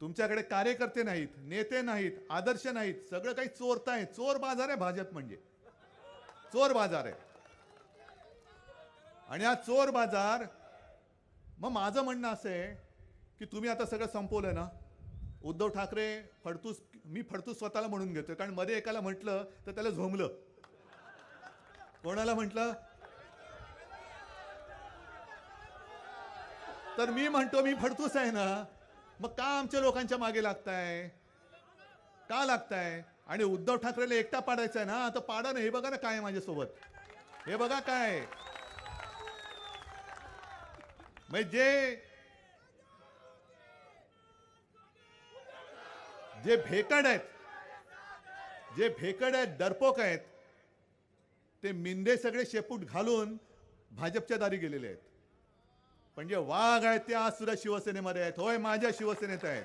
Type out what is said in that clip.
तुमच्याकडे कार्यकर्ते नाहीत नेते नाहीत आदर्श नाहीत सगळं काही चोरताय चोर बाजार आहे भाजप म्हणजे. चोर बाजार आहे. आणि हा चोर बाजार मग माझं म्हणणं असं आहे की तुम्ही आता सगळं संपवलं ना? उद्धव ठाकरे फडतूस मी फडतूस स्वतःला म्हणून घेतोय कारण मध्ये एकाला म्हटलं तर त्याला झोमलं कोणाला म्हटलं? तर मी म्हणतो मी फडतूस आहे ना मग का आमच्या लोकांच्या मागे लागताय? का लागताय? आणि उद्धव ठाकरेला एकटा पाडायचा आहे ना तर पाडा ना. हे बघा ना काय माझ्यासोबत. हे बघा काय म्हणजे जे जे भेकड आहेत जे भेकड आहेत डरपोक आहेत ते मिंदे सगळे शेपूट घालून भाजपच्या दारी गेलेले आहेत. पण जे वाघ आहेत ते आज सुद्धा शिवसेनेमध्ये आहेत. होय माझ्या शिवसेनेत आहेत.